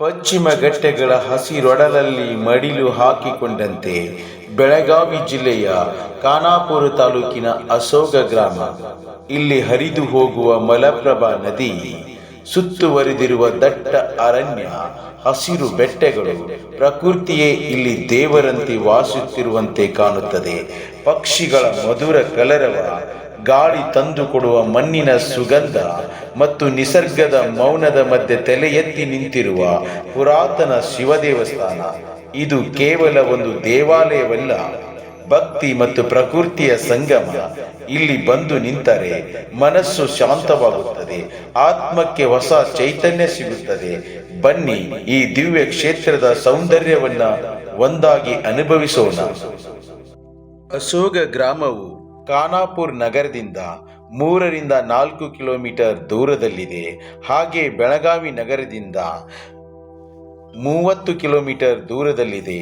ಪಶ್ಚಿಮ ಘಟ್ಟಗಳ ಹಸಿರೊಡಲಲ್ಲಿ ಮಡಿಲು ಹಾಕಿಕೊಂಡಂತೆ ಬೆಳಗಾವಿ ಜಿಲ್ಲೆಯ ಖಾನಾಪುರ ತಾಲೂಕಿನ ಅಶೋಕ ಗ್ರಾಮ. ಇಲ್ಲಿ ಹರಿದು ಹೋಗುವ ಮಲಪ್ರಭಾ ನದಿ, ಸುತ್ತುವರಿದಿರುವ ದಟ್ಟ ಅರಣ್ಯ, ಹಸಿರು ಬೆಟ್ಟಗಳು, ಪ್ರಕೃತಿಯೇ ಇಲ್ಲಿ ದೇವರಂತೆ ವಾಸಿಸುತ್ತಿರುವಂತೆ ಕಾಣುತ್ತದೆ. ಪಕ್ಷಿಗಳ ಮಧುರ ಕಲರವ ಗಾಳಿ ತಂದುಕೊಡುವ ಮಣ್ಣಿನ ಸುಗಂಧ ಮತ್ತು ನಿಸರ್ಗದ ಮೌನದ ಮಧ್ಯೆ ತಲೆ ಎತ್ತಿ ನಿಂತಿರುವ ಪುರಾತನ ಶಿವ ದೇವಸ್ಥಾನ ಇದು ಕೇವಲ ಒಂದು ದೇವಾಲಯವಲ್ಲ, ಭಕ್ತಿ ಮತ್ತು ಪ್ರಕೃತಿಯ ಸಂಗಮ. ಇಲ್ಲಿ ಬಂದು ನಿಂತರೆ ಮನಸ್ಸು ಶಾಂತವಾಗುತ್ತದೆ, ಆತ್ಮಕ್ಕೆ ಹೊಸ ಚೈತನ್ಯ ಸಿಗುತ್ತದೆ. ಬನ್ನಿ ಈ ದಿವ್ಯ ಕ್ಷೇತ್ರದ ಸೌಂದರ್ಯವನ್ನ ಒಂದಾಗಿ ಅನುಭವಿಸೋಣ. ಅಶೋಕ ಗ್ರಾಮವು ಖಾನಾಪುರ್ ನಗರದಿಂದ ಮೂರರಿಂದ ನಾಲ್ಕು ಕಿಲೋಮೀಟರ್ ದೂರದಲ್ಲಿದೆ. ಹಾಗೆ ಬೆಳಗಾವಿ ನಗರದಿಂದ ಮೂವತ್ತು ಕಿಲೋಮೀಟರ್ ದೂರದಲ್ಲಿದೆ.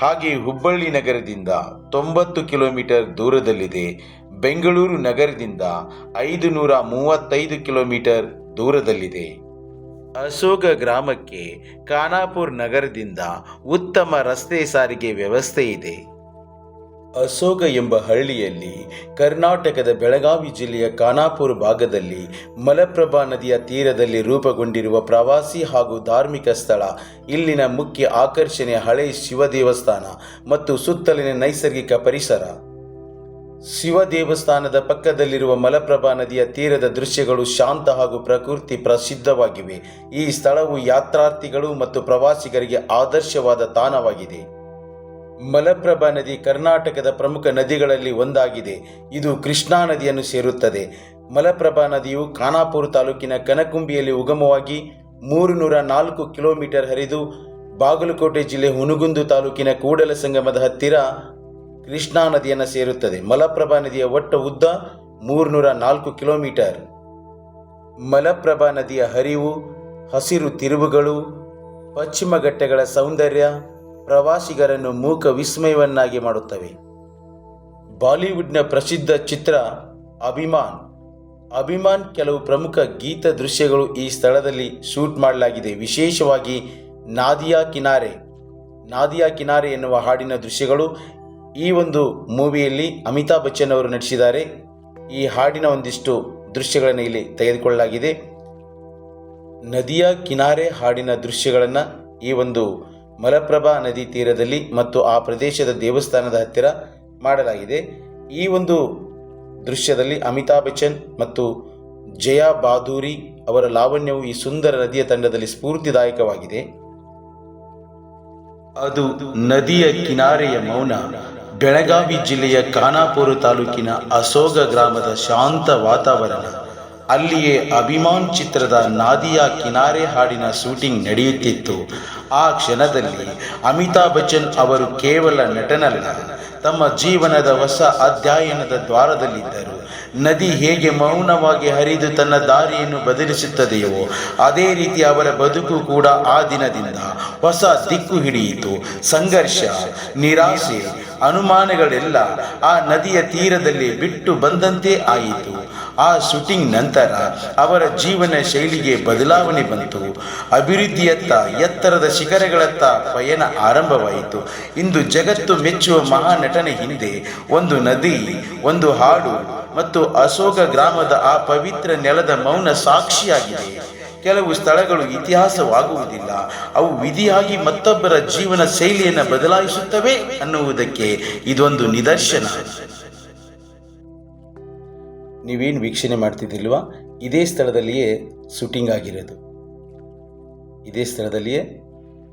ಹಾಗೆ ಹುಬ್ಬಳ್ಳಿ ನಗರದಿಂದ ತೊಂಬತ್ತು ಕಿಲೋಮೀಟರ್ ದೂರದಲ್ಲಿದೆ. ಬೆಂಗಳೂರು ನಗರದಿಂದ ಐದು ನೂರ ಮೂವತ್ತೈದು ಕಿಲೋಮೀಟರ್ ದೂರದಲ್ಲಿದೆ. ಅಶೋಕ ಗ್ರಾಮಕ್ಕೆ ಖಾನಾಪುರ್ ನಗರದಿಂದ ಉತ್ತಮ ರಸ್ತೆ ಸಾರಿಗೆ ವ್ಯವಸ್ಥೆ ಇದೆ. ಅಶೋಕ ಎಂಬ ಹಳ್ಳಿಯಲ್ಲಿ ಕರ್ನಾಟಕದ ಬೆಳಗಾವಿ ಜಿಲ್ಲೆಯ ಖಾನಾಪುರ ಭಾಗದಲ್ಲಿ ಮಲಪ್ರಭಾ ನದಿಯ ತೀರದಲ್ಲಿ ರೂಪುಗೊಂಡಿರುವ ಪ್ರವಾಸಿ ಹಾಗೂ ಧಾರ್ಮಿಕ ಸ್ಥಳ, ಇಲ್ಲಿನ ಮುಖ್ಯ ಆಕರ್ಷಣೆ ಹಳೆ ಶಿವ ದೇವಸ್ಥಾನ ಮತ್ತು ಸುತ್ತಲಿನ ನೈಸರ್ಗಿಕ ಪರಿಸರ. ಶಿವ ದೇವಸ್ಥಾನದ ಪಕ್ಕದಲ್ಲಿರುವ ಮಲಪ್ರಭಾ ನದಿಯ ತೀರದ ದೃಶ್ಯಗಳು ಶಾಂತ ಹಾಗೂ ಪ್ರಕೃತಿ ಪ್ರಸಿದ್ಧವಾಗಿವೆ. ಈ ಸ್ಥಳವು ಯಾತ್ರಾರ್ಥಿಗಳು ಮತ್ತು ಪ್ರವಾಸಿಗರಿಗೆ ಆದರ್ಶವಾದ ತಾಣವಾಗಿದೆ. ಮಲಪ್ರಭಾ ನದಿ ಕರ್ನಾಟಕದ ಪ್ರಮುಖ ನದಿಗಳಲ್ಲಿ ಒಂದಾಗಿದೆ. ಇದು ಕೃಷ್ಣಾ ನದಿಯನ್ನು ಸೇರುತ್ತದೆ. ಮಲಪ್ರಭಾ ನದಿಯು ಖಾನಾಪುರ ತಾಲೂಕಿನ ಕನಕುಂಬಿಯಲ್ಲಿ ಉಗಮವಾಗಿ ಮೂರು ನೂರ ನಾಲ್ಕು ಕಿಲೋಮೀಟರ್ ಹರಿದು ಬಾಗಲಕೋಟೆ ಜಿಲ್ಲೆ ಹುನಗುಂದು ತಾಲೂಕಿನ ಕೂಡಲ ಸಂಗಮದ ಹತ್ತಿರ ಕೃಷ್ಣಾ ನದಿಯನ್ನು ಸೇರುತ್ತದೆ. ಮಲಪ್ರಭಾ ನದಿಯ ಒಟ್ಟು ಉದ್ದ ಮೂರುನೂರ ನಾಲ್ಕು ಕಿಲೋಮೀಟರ್. ಮಲಪ್ರಭಾ ನದಿಯ ಹರಿವು, ಹಸಿರು ತಿರುವುಗಳು, ಪಶ್ಚಿಮ ಘಟ್ಟಗಳ ಸೌಂದರ್ಯ ಪ್ರವಾಸಿಗರನ್ನು ಮೂಕ ವಿಸ್ಮಯವನ್ನಾಗಿ ಮಾಡುತ್ತವೆ. ಬಾಲಿವುಡ್ನ ಪ್ರಸಿದ್ಧ ಚಿತ್ರ ಅಭಿಮಾನ್. ಅಭಿಮಾನ್ ಕೆಲವು ಪ್ರಮುಖ ಗೀತ ದೃಶ್ಯಗಳು ಈ ಸ್ಥಳದಲ್ಲಿ ಶೂಟ್ ಮಾಡಲಾಗಿದೆ. ವಿಶೇಷವಾಗಿ ನಾದಿಯಾ ಕಿನಾರೆ. ನಾದಿಯಾ ಕಿನಾರೆ ಎನ್ನುವ ಹಾಡಿನ ದೃಶ್ಯಗಳು ಈ ಒಂದು ಮೂವಿಯಲ್ಲಿ ಅಮಿತಾಬ್ ಬಚ್ಚನ್ ಅವರು ನಟಿಸಿದ್ದಾರೆ. ಈ ಹಾಡಿನ ಒಂದಿಷ್ಟು ದೃಶ್ಯಗಳನ್ನು ಇಲ್ಲಿ ತೆಗೆದುಕೊಳ್ಳಲಾಗಿದೆ. ನದಿಯ ಕಿನಾರೆ ಹಾಡಿನ ದೃಶ್ಯಗಳನ್ನು ಈ ಒಂದು ಮಲಪ್ರಭಾ ನದಿ ತೀರದಲ್ಲಿ ಮತ್ತು ಆ ಪ್ರದೇಶದ ದೇವಸ್ಥಾನದ ಹತ್ತಿರ ಮಾಡಲಾಗಿದೆ. ಈ ಒಂದು ದೃಶ್ಯದಲ್ಲಿ ಅಮಿತಾಬ್ ಬಚ್ಚನ್ ಮತ್ತು ಜಯಾ ಬಾದೂರಿ ಅವರ ಲಾವಣ್ಯವು ಈ ಸುಂದರ ನದಿಯ ತಂಡದಲ್ಲಿ ಸ್ಫೂರ್ತಿದಾಯಕವಾಗಿದೆ. ಅದು ನದಿಯ ಕಿನಾರೆಯ ಮೌನ. ಬೆಳಗಾವಿ ಜಿಲ್ಲೆಯ ಖಾನಾಪುರ ತಾಲೂಕಿನ ಅಸೋಗ ಗ್ರಾಮದ ಶಾಂತ ವಾತಾವರಣ. ಅಲ್ಲಿಯೇ ಅಭಿಮಾನ್ ಚಿತ್ರದ ನಾದಿಯಾ ಕಿನಾರೆ ಹಾಡಿನ ಶೂಟಿಂಗ್ ನಡೆಯುತ್ತಿತ್ತು. ಆ ಕ್ಷಣದಲ್ಲಿ ಅಮಿತಾಬ್ ಬಚ್ಚನ್ ಅವರು ಕೇವಲ ನಟನಲ್ಲ, ತಮ್ಮ ಜೀವನದ ಹೊಸ ಅಧ್ಯಯನದ ದ್ವಾರದಲ್ಲಿದ್ದರು. ನದಿ ಹೇಗೆ ಮೌನವಾಗಿ ಹರಿದು ತನ್ನ ದಾರಿಯನ್ನು ಬದಲಿಸುತ್ತದೆಯೋ, ಅದೇ ರೀತಿ ಅವರ ಬದುಕು ಕೂಡ ಆ ದಿನದಿಂದ ಹೊಸ ದಿಕ್ಕು ಹಿಡಿಯಿತು. ಸಂಘರ್ಷ, ನಿರಾಸೆ, ಅನುಮಾನಗಳೆಲ್ಲ ಆ ನದಿಯ ತೀರದಲ್ಲಿ ಬಿಟ್ಟು ಬಂದಂತೆ ಆಯಿತು. ಆ ಶೂಟಿಂಗ್ ನಂತರ ಅವರ ಜೀವನ ಶೈಲಿಗೆ ಬದಲಾವಣೆ ಬಂತು. ಅಭಿವೃದ್ಧಿಯತ್ತ, ಎತ್ತರದ ಶಿಖರಗಳತ್ತ ಪಯಣ ಆರಂಭವಾಯಿತು. ಇಂದು ಜಗತ್ತು ಮೆಚ್ಚುವ ಮಹಾನಟನೆ ಹಿಂದೆ ಒಂದು ನದಿ, ಒಂದು ಹಾಡು ಮತ್ತು ಅಶೋಕ ಗ್ರಾಮದ ಆ ಪವಿತ್ರ ನೆಲದ ಮೌನ ಸಾಕ್ಷಿಯಾಗಿದೆ. ಕೆಲವು ಸ್ಥಳಗಳು ಇತಿಹಾಸವಾಗುವುದಿಲ್ಲ. ಅವು ವಿಧಿಯಾಗಿ ಮತ್ತೊಬ್ಬರ ಜೀವನ ಶೈಲಿಯನ್ನು ಬದಲಾಯಿಸುತ್ತವೆ ಅನ್ನುವುದಕ್ಕೆ ಇದೊಂದು ನಿದರ್ಶನ. ನೀವೇನು ವೀಕ್ಷಣೆ ಮಾಡ್ತಿದ್ದಿಲ್ವ? ಇದೇ ಸ್ಥಳದಲ್ಲಿಯೇ ಶೂಟಿಂಗ್ ಆಗಿರೋದು. ಇದೇ ಸ್ಥಳದಲ್ಲಿಯೇ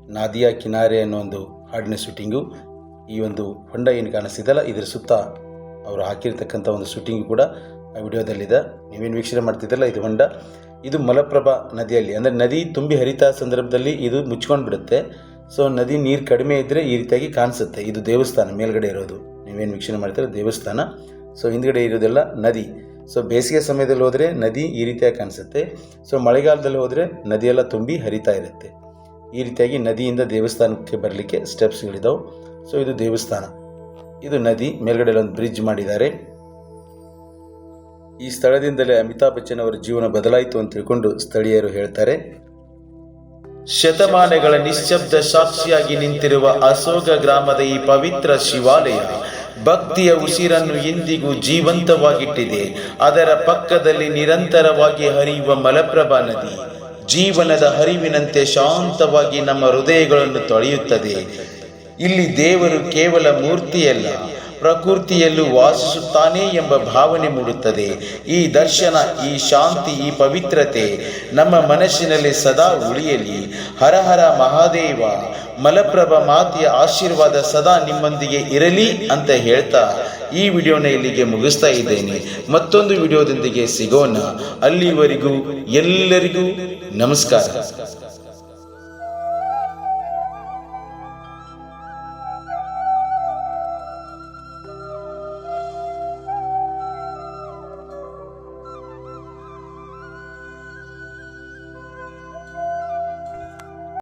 ನಾದಿಯಾ ಕಿನಾರೆ ಅನ್ನೋ ಒಂದು ಹಾಡಿನ ಶೂಟಿಂಗು. ಈ ಒಂದು ಹೊಂಡ ಏನು ಕಾಣಿಸ್ತಿದ್ದಲ್ಲ ಇದರ ಸುತ್ತ ಅವರು ಹಾಕಿರ್ತಕ್ಕಂಥ ಒಂದು ಶೂಟಿಂಗ್ ಕೂಡ ಆ ವಿಡಿಯೋದಲ್ಲಿದೆ. ನೀವೇನು ವೀಕ್ಷಣೆ ಮಾಡ್ತಿದ್ದಲ್ಲ, ಇದು ಹೊಂಡ. ಇದು ಮಲಪ್ರಭಾ ನದಿಯಲ್ಲಿ, ಅಂದರೆ ನದಿ ತುಂಬಿ ಹರಿತ ಸಂದರ್ಭದಲ್ಲಿ ಇದು ಮುಚ್ಕೊಂಡು ಬಿಡುತ್ತೆ. ಸೊ, ನದಿ ನೀರು ಕಡಿಮೆ ಇದ್ದರೆ ಈ ರೀತಿಯಾಗಿ ಕಾಣಿಸುತ್ತೆ. ಇದು ದೇವಸ್ಥಾನ, ಮೇಲ್ಗಡೆ ಇರೋದು. ನೀವೇನು ವೀಕ್ಷಣೆ ಮಾಡ್ತಾರೆ ದೇವಸ್ಥಾನ. ಸೊ, ಹಿಂದ್ಗಡೆ ಇರೋದೆಲ್ಲ ನದಿ. ಸೊ ಬೇಸಿಗೆ ಸಮಯದಲ್ಲಿ ಹೋದರೆ ನದಿ ಈ ರೀತಿಯಾಗಿ ಕಾಣಿಸುತ್ತೆ. ಸೊ ಮಳೆಗಾಲದಲ್ಲಿ ಹೋದರೆ ನದಿಯೆಲ್ಲ ತುಂಬಿ ಹರಿತಾ ಇರುತ್ತೆ. ಈ ರೀತಿಯಾಗಿ ನದಿಯಿಂದ ದೇವಸ್ಥಾನಕ್ಕೆ ಬರಲಿಕ್ಕೆ ಸ್ಟೆಪ್ಸ್ಗಳಿದ್ದಾವೆ ಸೊ ಇದು ದೇವಸ್ಥಾನ. ಇದು ನದಿ ಮೇಲ್ಗಡೆ ಒಂದು ಬ್ರಿಡ್ಜ್ ಮಾಡಿದ್ದಾರೆ. ಈ ಸ್ಥಳದಿಂದಲೇ ಅಮಿತಾಬ್ ಬಚ್ಚನ್ ಅವರ ಜೀವನ ಬದಲಾಯಿತು ಅಂತ ತಿಳ್ಕೊಂಡು ಸ್ಥಳೀಯರು ಹೇಳ್ತಾರೆ. ಶತಮಾನಗಳ ನಿಶ್ಶಬ್ದ ಸಾಕ್ಷಿಯಾಗಿ ನಿಂತಿರುವ ಅಶೋಕ ಗ್ರಾಮದ ಈ ಪವಿತ್ರ ಶಿವಾಲಯ ಭಕ್ತಿಯ ಉಸಿರನ್ನು ಇಂದಿಗೂ ಜೀವಂತವಾಗಿಟ್ಟಿದೆ. ಅದರ ಪಕ್ಕದಲ್ಲಿ ನಿರಂತರವಾಗಿ ಹರಿಯುವ ಮಲಪ್ರಭಾ ನದಿ ಜೀವನದ ಹರಿವಿನಂತೆ ಶಾಂತವಾಗಿ ನಮ್ಮ ಹೃದಯಗಳನ್ನು ತೊಳೆಯುತ್ತದೆ. ಇಲ್ಲಿ ದೇವರು ಕೇವಲ ಮೂರ್ತಿಯಲ್ಲ ಪ್ರಕೃತಿಯಲ್ಲೂ ವಾಸಿಸುತ್ತಾನೆ ಎಂಬ ಭಾವನೆ ಮೂಡುತ್ತದೆ. ಈ ದರ್ಶನ, ಈ ಶಾಂತಿ, ಈ ಪವಿತ್ರತೆ ನಮ್ಮ ಮನಸ್ಸಿನಲ್ಲಿ ಸದಾ ಉಳಿಯಲಿ. ಹರ ಹರ ಮಹಾದೇವ, ಮಲಪ್ರಭ ಮಾತೆಯ ಆಶೀರ್ವಾದ ಸದಾ ನಿಮ್ಮೊಂದಿಗೆ ಇರಲಿ ಅಂತ ಹೇಳ್ತಾ ಈ ವಿಡಿಯೋನ ಇಲ್ಲಿಗೆ ಮುಗಿಸ್ತಾ ಇದ್ದೇನೆ. ಮತ್ತೊಂದು ವಿಡಿಯೋದೊಂದಿಗೆ ಸಿಗೋಣ. ಅಲ್ಲಿವರೆಗೂ ಎಲ್ಲರಿಗೂ ನಮಸ್ಕಾರ.